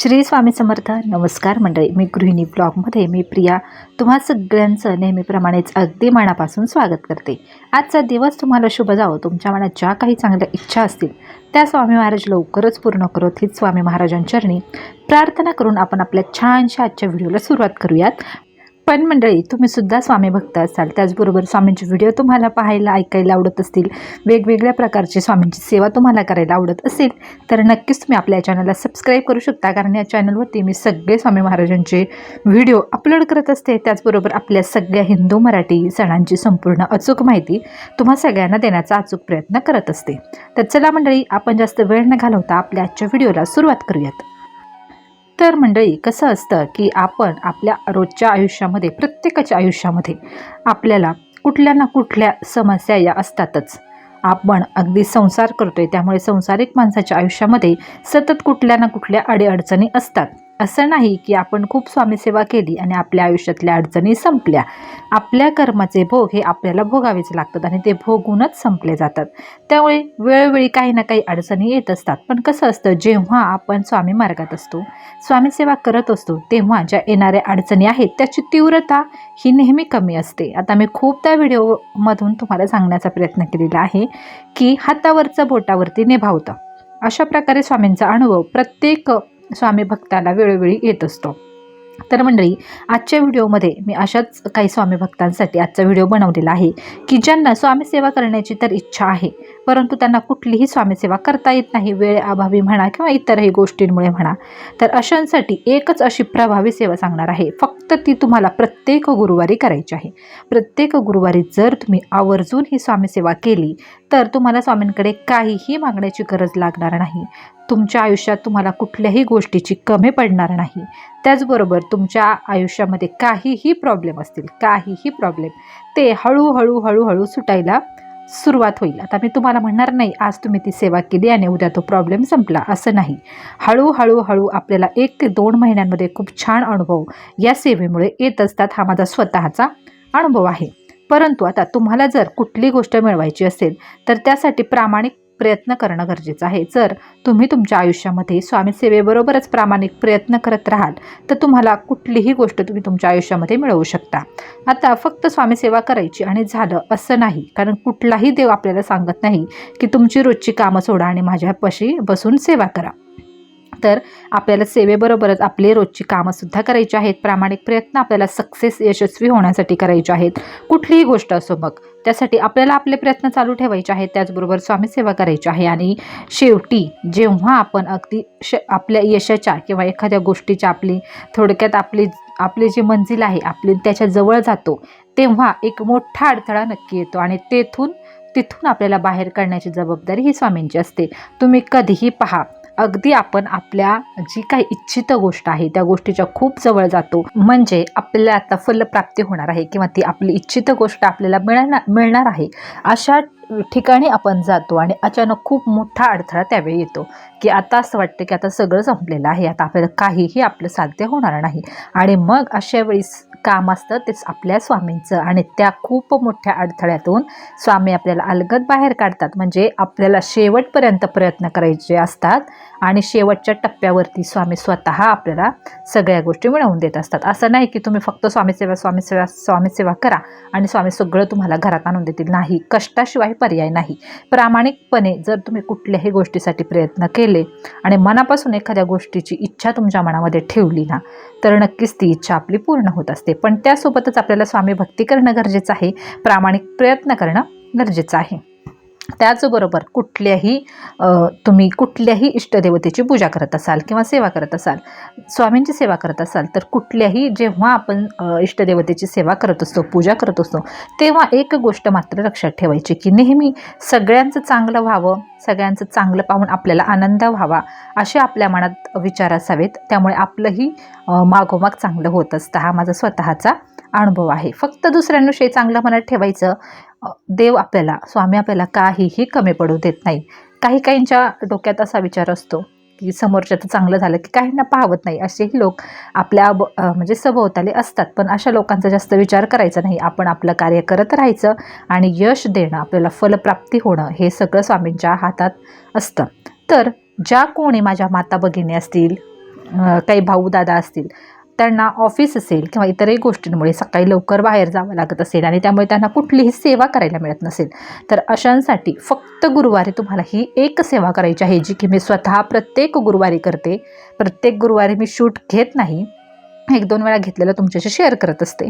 श्री स्वामी समर्थ. नमस्कार मंडळी. मी गृहिणी ब्लॉगमध्ये मी प्रिया. तुम्हा सगळ्यांचं नेहमीप्रमाणेच अगदी मनापासून स्वागत करते. आजचा दिवस तुम्हाला शुभ जावो. तुमच्या मनात ज्या काही चांगल्या इच्छा असतील त्या स्वामी महाराज लवकरच पूर्ण करत हीच स्वामी महाराजांचरणी प्रार्थना करून आपण आपल्या छानशा आजच्या व्हिडिओला सुरुवात करूयात. पण मंडळी तुम्ही सुद्धा स्वामी भक्त असाल. त्याचबरोबर स्वामींचे व्हिडिओ तुम्हाला पाहायला ऐकायला आवडत असतील. वेगवेगळ्या प्रकारची स्वामींची सेवा तुम्हाला करायला आवडत असेल तर नक्कीच तुम्ही आपल्या चॅनलला सबस्क्राईब करू शकता. कारण या चॅनलवरती मी सगळे स्वामी महाराजांचे व्हिडिओ अपलोड करत असते. त्याचबरोबर आपल्या सगळ्या हिंदू मराठी सणांची संपूर्ण अचूक माहिती तुम्हा सगळ्यांना देण्याचा अचूक प्रयत्न करत असते. तर चला मंडळी आपण जास्त वेळ न घालवता आपल्या आजच्या व्हिडिओला सुरुवात करूयात. तर मंडळी कसं असतं की आपण आपल्या रोजच्या आयुष्यामध्ये प्रत्येकाच्या आयुष्यामध्ये आपल्याला कुठल्या ना कुठल्या समस्या या असतातच. आपण अगदी संसार करतोय त्यामुळे संसारिक माणसाच्या आयुष्यामध्ये सतत कुठल्या ना कुठल्या अडीअडचणी असतात. असं नाही की आपण खूप स्वामीसेवा केली आणि आपल्या आयुष्यातल्या अडचणी संपल्या. आपल्या कर्माचे भोग हे आपल्याला भोगावेच लागतात आणि ते भोगूनच संपले जातात. त्यामुळे वेळोवेळी काही ना काही अडचणी येत असतात. पण कसं असतं जेव्हा आपण स्वामी मार्गात असतो स्वामीसेवा करत असतो तेव्हा ज्या येणाऱ्या अडचणी आहेत त्याची तीव्रता ही नेहमी कमी असते. आता मी खूप त्या व्हिडिओमधून तुम्हाला सांगण्याचा प्रयत्न केलेला आहे की हातावरचं बोटावरती निभावतं. अशा प्रकारे स्वामींचा अनुभव प्रत्येक स्वामी भक्ताला वेळोवेळी येत असतो. तर मंडळी आजच्या व्हिडिओमध्ये मी अशाच काही स्वामी भक्तांसाठी आजचा व्हिडिओ बनवलेला आहे की ज्यांना स्वामीसेवा करण्याची तर इच्छा आहे परंतु त्यांना कुठलीही स्वामीसेवा करता येत नाही वेळ अभावी म्हणा किंवा इतरही गोष्टींमुळे म्हणा तर अशांसाठी एकच अशी प्रभावी सेवा सांगणार आहे. फक्त ती तुम्हाला प्रत्येक गुरुवारी करायची आहे. प्रत्येक गुरुवारी जर तुम्ही आवर्जून ही स्वामीसेवा केली तर तुम्हाला स्वामींकडे काहीही मागण्याची गरज लागणार नाही. तुमच्या आयुष्यात तुम्हाला कुठल्याही गोष्टीची कमी पडणार नाही. त्याचबरोबर तुमच्या आयुष्यामध्ये काहीही प्रॉब्लेम असतील काहीही प्रॉब्लेम ते हळूहळू हळूहळू सुटायला सुरुवात होईल. आता मी तुम्हाला म्हणणार नाही आज तुम्ही ती सेवा केली आणि उद्या तो प्रॉब्लेम संपला असं नाही. हळूहळू हळू आपल्याला एक ते दोन महिन्यांमध्ये खूप छान अनुभव या सेवेमुळे येत असतात. हा माझा स्वतःचा अनुभव आहे. परंतु आता तुम्हाला जर कुठली गोष्ट मिळवायची असेल तर त्यासाठी प्रामाणिक प्रयत्न करणं गरजेचं आहे. जर तुम्ही तुमच्या आयुष्यामध्ये स्वामी सेवेबरोबरच प्रामाणिक प्रयत्न करत राहाल तर तुम्हाला कुठलीही गोष्ट तुम्ही तुमच्या आयुष्यामध्ये मिळवू शकता. आता फक्त स्वामी सेवा करायची आणि झालं असं नाही कारण कुठलाही देव आपल्याला सांगत नाही की तुमची रोजची कामं सोडा आणि माझ्यापाशी बसून सेवा करा. तर आपल्याला सेवेबरोबरच आपली रोजची कामंसुद्धा करायची आहेत. प्रामाणिक प्रयत्न आपल्याला सक्सेस यशस्वी होण्यासाठी करायचे आहेत. कुठलीही गोष्ट असो मग त्यासाठी आपल्याला आपले प्रयत्न चालू ठेवायचे आहेत. त्याचबरोबर स्वामी सेवा करायची आहे. आणि शेवटी जेव्हा आपण अगदी श आपल्या यशाच्या किंवा एखाद्या गोष्टीच्या आपली थोडक्यात आपली आपली जी मंजिल आहे आपली त्याच्याजवळ जातो तेव्हा एक मोठा अडथळा नक्की येतो. आणि तेथून तिथून आपल्याला बाहेर काढण्याची जबाबदारी ही स्वामींची असते. तुम्ही कधीही पहा अगदी आपण आपल्या जी काही इच्छित गोष्ट आहे त्या गोष्टीच्या खूप जवळ जातो. म्हणजे आपल्याला आता फलप्राप्ती होणार आहे किंवा ती आपली इच्छित गोष्ट आपल्याला मिळणार मिळणार आहे अशा ठिकाणी आपण जातो आणि अचानक खूप मोठा अडथळा त्यावेळी येतो. की आता असं वाटतं की आता सगळं संपलेलं आहे आता आपल्याला काहीही आपलं साध्य होणार नाही. आणि मग अशा वेळेस काम असतं तेच आपल्या स्वामींचं. आणि त्या खूप मोठ्या अडथळ्यातून स्वामी आपल्याला अलगद बाहेर काढतात. म्हणजे आपल्याला शेवटपर्यंत प्रयत्न करायचे असतात. आणि शेवटच्या टप्प्यावरती स्वामी स्वतः आपल्याला सगळ्या गोष्टी मिळवून देत असतात. असं नाही की तुम्ही फक्त स्वामीसेवा स्वामीसेवा स्वामीसेवा करा आणि स्वामी सगळं तुम्हाला घरात आणून देतील. नाही कष्टाशिवाय पर्याय नाही. प्रामाणिकपणे जर तुम्ही कुठल्याही गोष्टीसाठी प्रयत्न केले आणि मनापासून एखाद्या गोष्टीची इच्छा तुमच्या मनामध्ये ठेवली ना तर नक्कीच ती इच्छा आपली पूर्ण होत असते. पण त्यासोबतच आपल्याला स्वामी भक्ती करणं गरजेचं आहे. प्रामाणिक प्रयत्न करणं गरजेचं आहे. त्याचबरोबर कुठल्याही तुम्ही कुठल्याही इष्टदेवतेची पूजा करत असाल किंवा सेवा करत असाल स्वामींची सेवा करत असाल तर कुठल्याही जेव्हा आपण इष्टदेवतेची सेवा करत असतो पूजा करत असतो तेव्हा एक गोष्ट मात्र लक्षात ठेवायची की नेहमी सगळ्यांचं चांगलं व्हावं सगळ्यांचं चांगलं पाहून आपल्याला आनंद व्हावा असे आपल्या मनात विचार असावेत. त्यामुळे आपलंही मागोमाग चांगलं होत असतं. हा माझा स्वतःचा अनुभव आहे. फक्त दुसऱ्यांविषयी चांगलं मनात ठेवायचं देव आपल्याला स्वामी आपल्याला काहीही कमी पडू देत नाही. काही काहींच्या डोक्यात असा विचार असतो की समोरच्याचं चांगलं झालं की काहींना पाहवत नाही. असेही लोक आपल्या म्हणजे सभोवताले असतात. पण अशा लोकांचा जास्त विचार करायचा नाही. आपण आपलं कार्य करत राहायचं आणि यश देणं आपल्याला फलप्राप्ती होणं हे सगळं स्वामींच्या हातात असतं. तर ज्या कोणी माझ्या माता भगिनी असतील काही भाऊ दादा असतील त्यांना ऑफिस असेल किंवा इतरही गोष्टींमुळे सकाळी लवकर बाहेर जावं लागत असेल आणि त्यामुळे त्यांना कुठलीही सेवा करायला मिळत नसेल तर अशांसाठी फक्त गुरुवारी तुम्हाला ही एक सेवा करायची आहे जी की मी स्वतः प्रत्येक गुरुवारी करते. प्रत्येक गुरुवारी मी शूट घेत नाही. एक दोन वेळा घेतलेलं तुमच्याशी शेअर करत असते.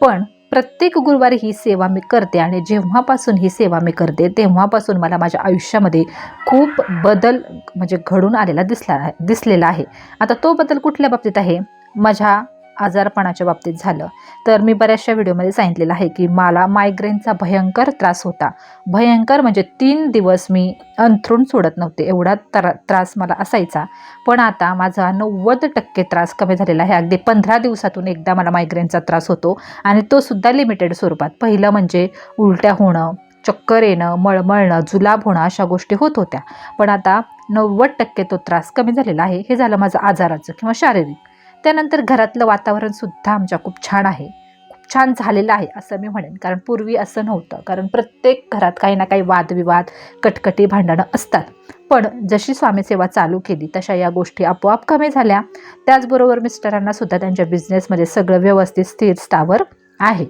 पण प्रत्येक गुरुवारी ही सेवा मी करते आणि जेव्हापासून ही सेवा मी करते तेव्हापासून मला माझ्या आयुष्यामध्ये खूप बदल म्हणजे घडून आलेला दिसला दिसलेला आहे. आता तो बदल कुठल्या बाबतीत आहे? माझ्या आजारपणाच्या बाबतीत झालं. तर मी बऱ्याचशा व्हिडिओमध्ये सांगितलेलं आहे की मला मायग्रेनचा भयंकर त्रास होता. भयंकर म्हणजे तीन दिवस मी अंथरूण सोडत नव्हते. एवढा त्रा त्रास मला असायचा. पण आता माझा नव्वद टक्के त्रास कमी झालेला आहे. अगदी पंधरा दिवसातून एकदा मला मायग्रेनचा त्रास होतो आणि तो सुद्धा लिमिटेड स्वरूपात. पहिलं म्हणजे उलट्या होणं चक्कर येणं मळमळणं जुलाब होणं अशा गोष्टी होत होत्या. पण आता नव्वद टक्के तो त्रास कमी झालेला आहे. हे झालं माझं आजाराचं किंवा शारीरिक. त्यानंतर घरातलं वातावरणसुद्धा आमच्या खूप छान आहे. खूप छान झालेलं आहे असं मी म्हणेन. कारण पूर्वी असं नव्हतं. कारण प्रत्येक घरात काही ना काही वादविवाद कटकटी भांडणं असतात. पण जशी स्वामीसेवा चालू केली तशा या गोष्टी आपोआप कमी झाल्या. त्याचबरोबर मिस्टरांना सुद्धा त्यांच्या बिझनेसमध्ये सगळं व्यवस्थित स्थिर स्थावर आहे.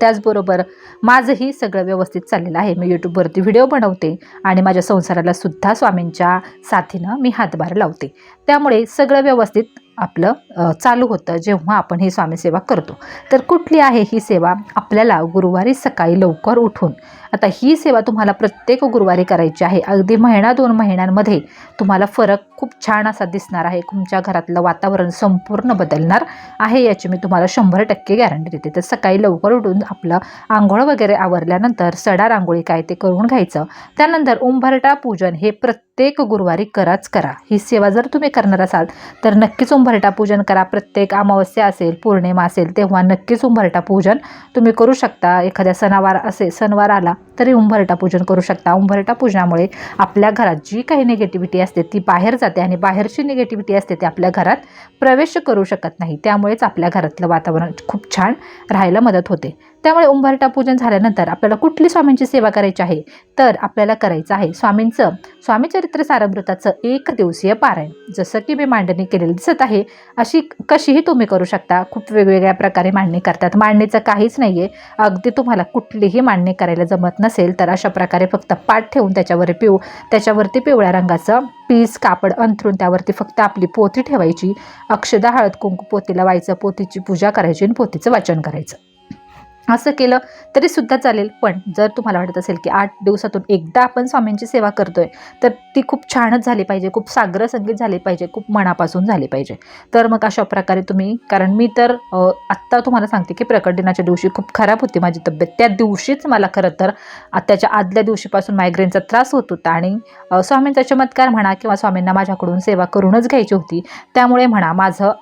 त्याचबरोबर माझंही सगळं व्यवस्थित चाललेलं आहे. मी यूट्यूबवरती व्हिडिओ बनवते आणि माझ्या संसाराला सुद्धा स्वामींच्या साथीनं मी हातभार लावते. त्यामुळे सगळं व्यवस्थित आपलं चालू होतं जेव्हा आपण ही स्वामीसेवा करतो. तर कुठली आहे ही सेवा? आपल्याला गुरुवारी सकाळी लवकर उठून आता ही सेवा तुम्हाला प्रत्येक गुरुवारी करायची आहे. अगदी महिना दोन महिन्यांमध्ये तुम्हाला फरक खूप छान असा दिसणार आहे. तुमच्या घरातलं वातावरण संपूर्ण बदलणार आहे याची मी तुम्हाला शंभर टक्के गॅरंटी देते. तर सकाळी लवकर उठून आपलं आंघोळ वगैरे आवरल्यानंतर सडा रांगोळी काय ते करून घ्यायचं. त्यानंतर उंभरटा पूजन हे प्रत्येक गुरुवारी कराच करा. ही सेवा जर तुम्ही करणार असाल तर नक्कीच उंभरटा पूजन करा. प्रत्येक अमावस्या असेल पौर्णिमा असेल तेव्हा नक्कीच उंभरटा पूजन तुम्ही करू शकता. एखाद्या सणावार असेल सणवार आला तरी उंबरटा पूजन करू शकता. उंबरटा पूजनामुळे आपल्या घरात जी काही निगेटिव्हिटी असते ती बाहेर जाते आणि बाहेरची निगेटिव्हिटी असते ती आपल्या घरात प्रवेश करू शकत नाही. त्यामुळेच आपल्या घरातलं वातावरण खूप छान राहायला मदत होते. त्यामुळे उंभारटा पूजन झाल्यानंतर आपल्याला कुठली स्वामींची सेवा करायची आहे? तर आपल्याला करायचं आहे स्वामींचं स्वामीचरित्र सारमृताचं एक दिवसीय पारायण. जसं की मी मांडणी केलेली दिसत आहे अशी कशीही तुम्ही करू शकता. खूप वेगवेगळ्या प्रकारे मांडणी करतात. मांडणीचं काहीच नाही आहे अगदी तुम्हाला कुठलीही मांडणी करायला जमत नसेल तर अशा प्रकारे फक्त पाठ ठेवून त्याच्यावर पिऊ त्याच्यावरती पिवळ्या रंगाचं पीस कापड अंथरून त्यावरती फक्त आपली पोती ठेवायची. अक्षदा हळद कुंकू पोतीला व्हायचं पोतीची पूजा करायची आणि पोतीचं वाचन करायचं. असं केलं तरी सुद्धा चालेल. पण जर तुम्हाला वाटत असेल की आठ दिवसातून एकदा आपण स्वामींची सेवा करतोय तर ती खूप छानच झाली पाहिजे खूप साग्र संगीत झाले पाहिजे खूप मनापासून झाली पाहिजे. तर मग अशा प्रकारे तुम्ही कारण मी तर आत्ता तुम्हाला सांगते की प्रकट दिनाच्या दिवशी खूप खराब होती माझी तब्येत. त्या दिवशीच मला खरं तर त्याच्या आदल्या दिवशीपासून मायग्रेनचा त्रास होत होता आणि स्वामींचा चमत्कार म्हणा किंवा स्वामींना माझ्याकडून सेवा करूनच घ्यायची होती. त्यामुळे म्हणा माझं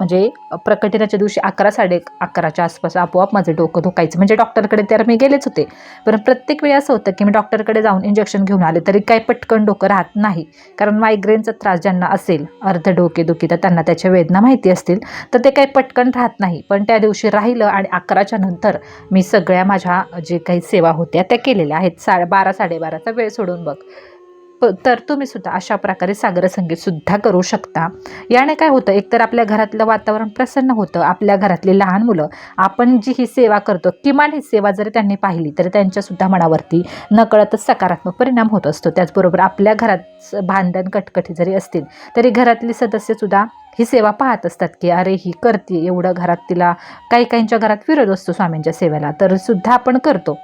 म्हणजे प्रकटीनाच्या दिवशी अकरा साडे अकराच्या आसपास आपोआप माझं डोकं दुखायचं. म्हणजे डॉक्टरकडे तर मी गेलेच होते. पण प्रत्येक वेळी असं होतं की मी डॉक्टरकडे जाऊन इंजेक्शन घेऊन आले तरी काही पटकन डोकं राहत नाही. कारण मायग्रेनचा त्रास ज्यांना असेल अर्ध डोकेदुखी तर त्यांना त्याच्या वेदना माहिती असतील तर ते काही पटकन राहत नाही. पण त्या दिवशी राहिलं आणि अकराच्या नंतर मी सगळ्या माझ्या जे काही सेवा होत्या त्या केलेल्या आहेत. सा बारा साडेबाराचा वेळ सोडून बघ. प- तर तुम्ही सुद्धा अशा प्रकारे सागर संगीत सुद्धा करू शकता. याने काय होतं एकतर आपल्या घरातलं वातावरण प्रसन्न होतं. आपल्या घरातली लहान मुलं आपण जी ही सेवा करतो किमान ही सेवा जरी त्यांनी पाहिली तरी त्यांच्यासुद्धा मनावरती नकळतच सकारात्मक परिणाम होत असतो. त्याचबरोबर आपल्या घरात भांडण कटकटी जरी असतील तरी घरातली सदस्यसुद्धा ही सेवा पाहत असतात की अरे ही करते एवढं घरात तिला काही काहींच्या घरात विरोध असतो स्वामींच्या सेवेला. तर सुद्धा आपण करतो.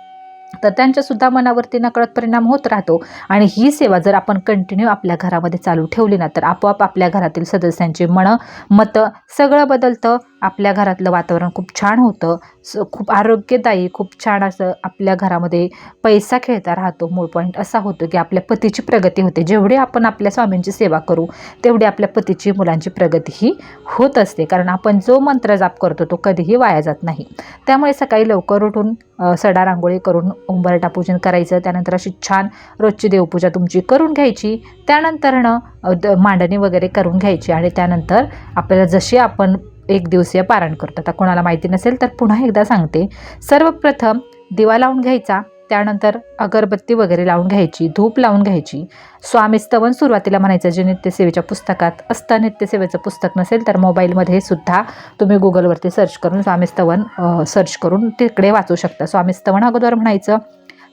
तर त्यांच्यासुद्धा मनावरती नकळत परिणाम होत राहतो. आणि ही सेवा जर आपण कंटिन्यू आपल्या घरामध्ये चालू ठेवली ना तर आपोआप आपल्या घरातील सदस्यांचे मनं मतं सगळं बदलतं. आपल्या घरातलं वातावरण खूप छान होतं. स खूप आरोग्यदायी खूप छान असं आपल्या घरामध्ये पैसा खेळता राहतो मूळ पॉईंट असा होतो की आपल्या पतीची प्रगती होते. जेवढे आपण आपल्या स्वामींची सेवा करू तेवढी आपल्या पतीची मुलांची प्रगती ही होत असते. कारण आपण जो मंत्र जाप करतो तो कधीही वाया जात नाही. त्यामुळे सकाळी लवकर उठून सडा रांगोळी करून उंबरटा पूजन करायचं. त्यानंतर अशी छान रोजची देवपूजा तुमची करून घ्यायची. त्यानंतरनं द- मांडणी वगैरे करून घ्यायची. आणि त्यानंतर आपल्याला जशी आपण एक दिवसीय पारण करतो. आता कोणाला माहिती नसेल तर पुन्हा एकदा सांगते. सर्वप्रथम दिवा लावून घ्यायचा. त्यानंतर अगरबत्ती वगैरे लावून घ्यायची. धूप लावून घ्यायची. स्वामी स्तवन सुरुवातीला म्हणायचं जे नित्यसेवेच्या पुस्तकात असतं नित्यसेवेचं पुस्तक नसेल तर मोबाईलमध्ये सुद्धा तुम्ही गुगलवरती सर्च करून स्वामी स्तवन सर्च करून तिकडे वाचू शकता. स्वामी स्तवन अगोदर म्हणायचं.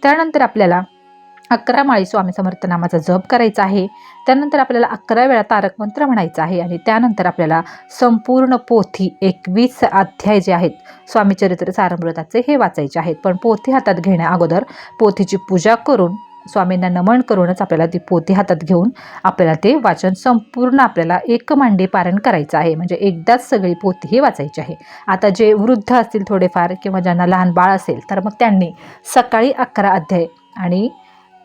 त्यानंतर आपल्याला अकरा माळी स्वामी समर्थ नामाचा जप करायचा आहे. त्यानंतर आपल्याला अकरा वेळा तारक मंत्र म्हणायचा आहे आणि त्यानंतर आपल्याला संपूर्ण पोथी एकवीस अध्याय जे आहेत स्वामीचरित्र सारमृताचे हे वाचायचे आहेत. पण पोथी हातात घेण्या अगोदर पोथीची पूजा करून स्वामींना नमन करूनच आपल्याला ती पोथी हातात घेऊन आपल्याला ते वाचन संपूर्ण आपल्याला एक मांडे पारण करायचं आहे. म्हणजे एकदाच सगळी पोथी ही वाचायची आहे. आता जे वृद्ध असतील थोडेफार किंवा ज्यांना लहान बाळ असेल तर मग त्यांनी सकाळी अकरा अध्याय आणि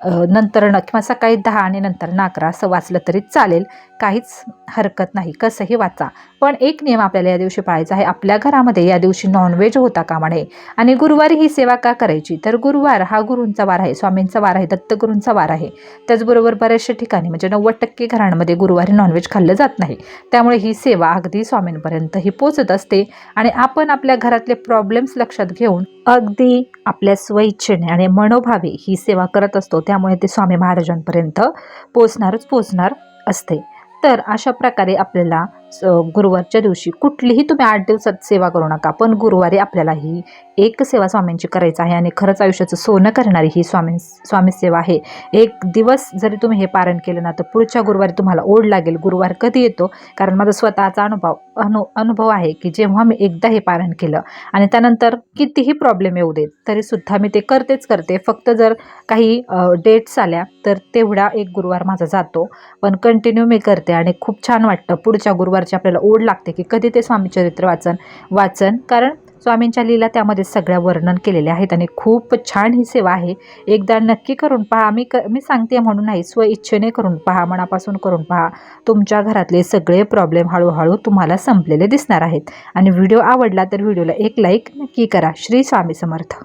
नंतरनं किंवा सकाळी दहा आणि नंतर अकरा असं वाचलं तरी चालेल. काहीच हरकत नाही. कसंही वाचा. पण एक नियम आपल्याला या दिवशी पाळायचा आहे. आपल्या घरामध्ये या दिवशी नॉनव्हेज होता कामा नये. आणि गुरुवारी ही सेवा का करायची? तर गुरुवार हा गुरूंचा वार आहे. स्वामींचा वार आहे. दत्तगुरूंचा वार आहे. त्याचबरोबर बऱ्याचशा ठिकाणी म्हणजे नव्वद टक्के घरांमध्ये गुरुवारी नॉनव्हेज खाल्लं जात नाही. त्यामुळे ही सेवा अगदी स्वामींपर्यंत ही पोचत असते. आणि आपण आपल्या घरातले प्रॉब्लेम्स लक्षात घेऊन अगदी आपल्या स्वइच्छेने आणि मनोभावे ही सेवा करत असतो त्यामुळे ते स्वामी महाराजांपर्यंत पोचणारच पोचणार असते. तर अशा प्रकारे आपल्याला गुरुवारच्या दिवशी कुठलीही तुम्ही आठ दिवसात सेवा करू नका पण गुरुवारी आपल्याला ही एक सेवा स्वामींची करायचं आहे आणि खरंच आयुष्याचं सोनं करणारी ही स्वामी स्वामी सेवा आहे. एक दिवस जरी तुम्ही हे पारण केलं ना तर पुढच्या गुरुवारी तुम्हाला ओढ लागेल. गुरुवार कधी येतो? कारण माझा स्वतःचा अनुभव अनु अनुभव आहे की जेव्हा मी एकदा हे पारण केलं आणि त्यानंतर कितीही प्रॉब्लेम येऊ देत तरीसुद्धा मी ते करतेच करते. फक्त जर काही डेट्स आल्या तर तेवढा एक गुरुवार माझा जातो. पण कंटिन्यू मी करते आणि खूप छान वाटतं पुढच्या गुरुवार प्रकारची आपल्याला ओढ लागते की कधी ते स्वामीचरित्र वाचन वाचन. कारण स्वामींच्या लीला त्यामध्ये सगळ्या वर्णन केलेले आहेत आणि खूप छान ही सेवा आहे. एकदा नक्की करून पहा. मी क मी सांगते म्हणून नाही. स्वइच्छेने करून पहा. मनापासून करून पहा. तुमच्या घरातले सगळे प्रॉब्लेम हळूहळू तुम्हाला संपलेले दिसणार आहेत. आणि व्हिडिओ आवडला तर व्हिडिओला एक लाईक नक्की करा. श्री स्वामी समर्थ.